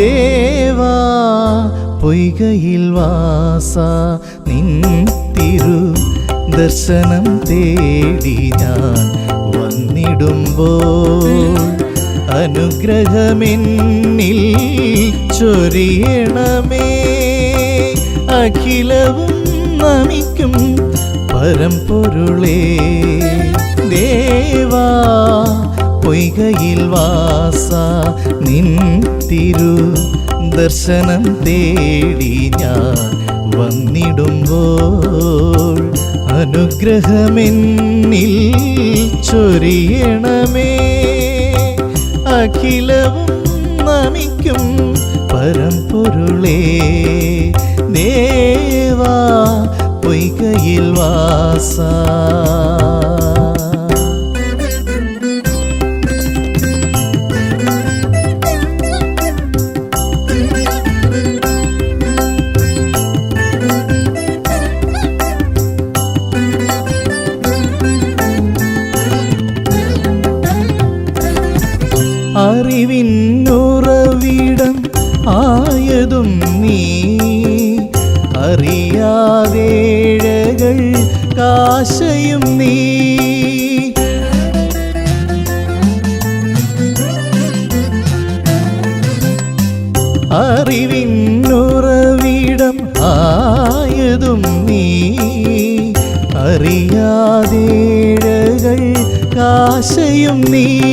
ദേവാ പൊയ്കയിൽ വാസ നിൻ തിരു ദർശനം തേടി ഞാൻ വന്നിടുമ്പോൾ അനുഗ്രഹമെന്നിൽ ചൊരിയണമേ. അഖിലവും നമിക്കും പരമ്പൊരുളേ. പൊയ്കയിൽ വാസ നിൻ തിരു ദർശനം തേടി ഞാൻ വന്നിടുമ്പോൾ അനുഗ്രഹമെന്നിൽ ചൊരിയണമേ. അഖിലവും നമിക്കും പരമ്പൊരുളേ. ദേവാ പൊയ്കയിൽ വാസ അറിവിന്നുറവിടം ആയതും നീ. അറിയാതേഴകൾ കാശയും നീ. അറിവിന്നുറവിടം ആയതും നീ. അറിയാതേഴകൾ കാശയും നീ.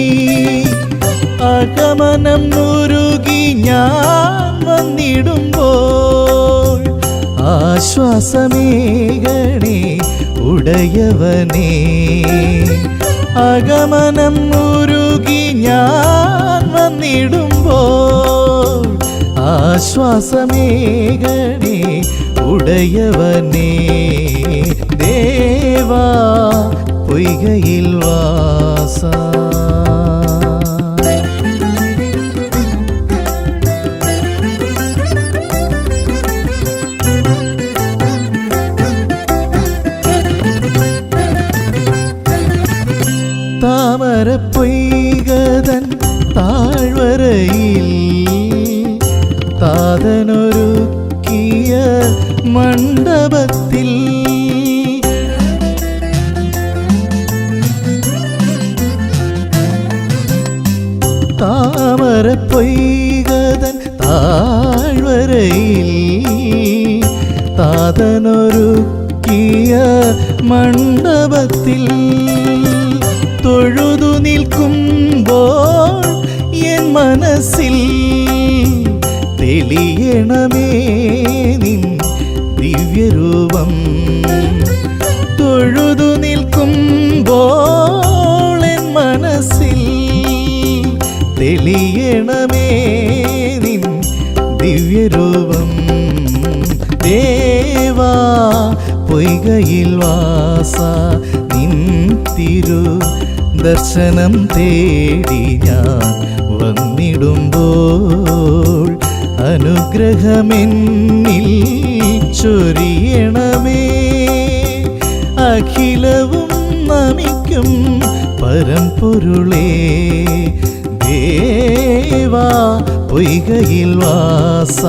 അകമനം നുരുകി ഞാൻ വന്നിടുമ്പോൾ ആശ്വാസമേകണേ ഉടയവനേ. അകമനം നുരുകി ഞാൻ വന്നിടുമ്പോൾ ആശ്വാസമേകണേ ഉടയവനേ. ദേവാ പൊയ്കയിൽ വാസ. പൊയ്കതൻ താഴ്വരയിൽ താതനൊരുക്കിയ മണ്ഡപത്തിൽ. താമര പൊയ്കതൻ താഴ്വരയിൽ താതനൊരുക്കിയ മണ്ഡപത്തിൽ തൊഴുതു എൻ മനസ്സിൽ തെളിയണമേ നിൻ ദിവ്യരൂപം. തൊഴുതു നിൽക്കുമ്പോൾ എൻ മനസ്സിൽ തെളിയണമേ നിൻ ദിവ്യരൂപം. ദേവാ പൊയ്കയിൽ വാസ നിൻ തിരു ദർശനം തേടി ഞാൻ വന്നിടുമ്പോൾ അനുഗ്രഹമെന്നിൽ ചൊരിയണമേ. അഖിലവും നമിക്കും പരമ്പൊരുളേ. ദേവാ പൊയ്കയിൽ വാസ.